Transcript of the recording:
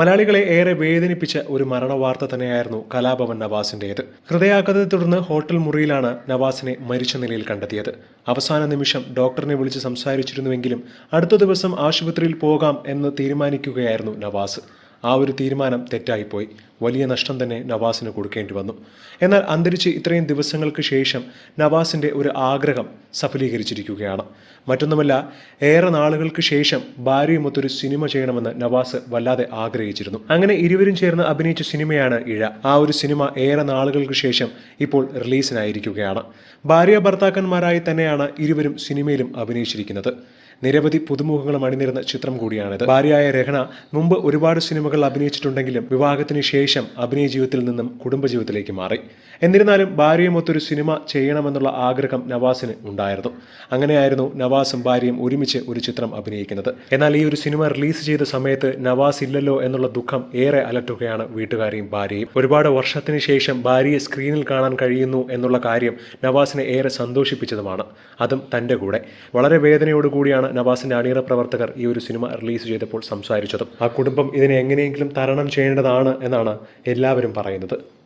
മലയാളികളെ ഏറെ വേദനിപ്പിച്ച ഒരു മരണവാർത്ത തന്നെയായിരുന്നു കലാഭവൻ നവാസിന്റേത്. ഹൃദയാഘാതത്തെ തുടർന്ന് ഹോട്ടൽ മുറിയിലാണ് നവാസിനെ മരിച്ച നിലയിൽ കണ്ടെത്തിയത്. അവസാന നിമിഷം ഡോക്ടറിനെ വിളിച്ച് സംസാരിച്ചിരുന്നുവെങ്കിലും അടുത്ത ദിവസം ആശുപത്രിയിൽ പോകാം എന്ന് തീരുമാനിക്കുകയായിരുന്നു നവാസ്. ആ ഒരു തീരുമാനം തെറ്റായിപ്പോയി. വലിയ നഷ്ടം തന്നെ നവാസിന് കൊടുക്കേണ്ടി വന്നു. എന്നാൽ അന്തരിച്ച് ഇത്രയും ദിവസങ്ങൾക്ക് ശേഷം നവാസിന്റെ ഒരു ആഗ്രഹം സഫലീകരിച്ചിരിക്കുകയാണ്. മറ്റൊന്നുമല്ല ഏറെ നാളുകൾക്ക് ശേഷം ഭാര്യയുമൊത്തൊരു സിനിമ ചെയ്യണമെന്ന് നവാസ് വല്ലാതെ ആഗ്രഹിച്ചിരുന്നു. അങ്ങനെ ഇരുവരും ചേർന്ന് അഭിനയിച്ച സിനിമയാണ് ഇഴ. ആ ഒരു സിനിമ ഏറെ നാളുകൾക്ക് ശേഷം ഇപ്പോൾ റിലീസിനായിരിക്കുകയാണ്. ഭാര്യ ഭർത്താക്കന്മാരായി തന്നെയാണ് ഇരുവരും സിനിമയിലും അഭിനയിച്ചിരിക്കുന്നത്. നിരവധി പുതുമുഖങ്ങളും അണിനിരുന്ന ചിത്രം കൂടിയാണിത്. ഭാര്യയായ രഹണ മുമ്പ് ഒരുപാട് സിനിമകൾ അഭിനയിച്ചിട്ടുണ്ടെങ്കിലും വിവാഹത്തിന് ശേഷം അഭിനയ ജീവിതത്തിൽ നിന്നും കുടുംബജീവിതത്തിലേക്ക് മാറി. എന്നിരുന്നാലും ഭാര്യയുമൊത്തൊരു സിനിമ ചെയ്യണമെന്നുള്ള ആഗ്രഹം നവാസിന് ഉണ്ടായിരുന്നു. അങ്ങനെയായിരുന്നു നവാസും ഭാര്യയും ഒരുമിച്ച് ഒരു ചിത്രം അഭിനയിക്കുന്നത്. എന്നാൽ ഈ ഒരു സിനിമ റിലീസ് ചെയ്ത സമയത്ത് നവാസ് ഇല്ലല്ലോ എന്നുള്ള ദുഃഖം ഏറെ അലട്ടുകയാണ് വീട്ടുകാരെയും ഭാര്യയും. ഒരുപാട് വർഷത്തിന് ശേഷം ഭാര്യയെ സ്ക്രീനിൽ കാണാൻ കഴിയുന്നു എന്നുള്ള കാര്യം നവാസിനെ ഏറെ സന്തോഷിപ്പിച്ചതുമാണ്. അതും തന്റെ കൂടെ. വളരെ വേദനയോടുകൂടിയാണ് നവാസിന്റെ അണിയറ പ്രവർത്തകർ ഈ ഒരു സിനിമ റിലീസ് ചെയ്തപ്പോൾ സംസാരിച്ചതും. ആ കുടുംബം ഇതിനെ എങ്ങനെയെങ്കിലും തരണം ചെയ്യേണ്ടതാണ് എന്നാണ് എല്ലാവരും പറയുന്നത്.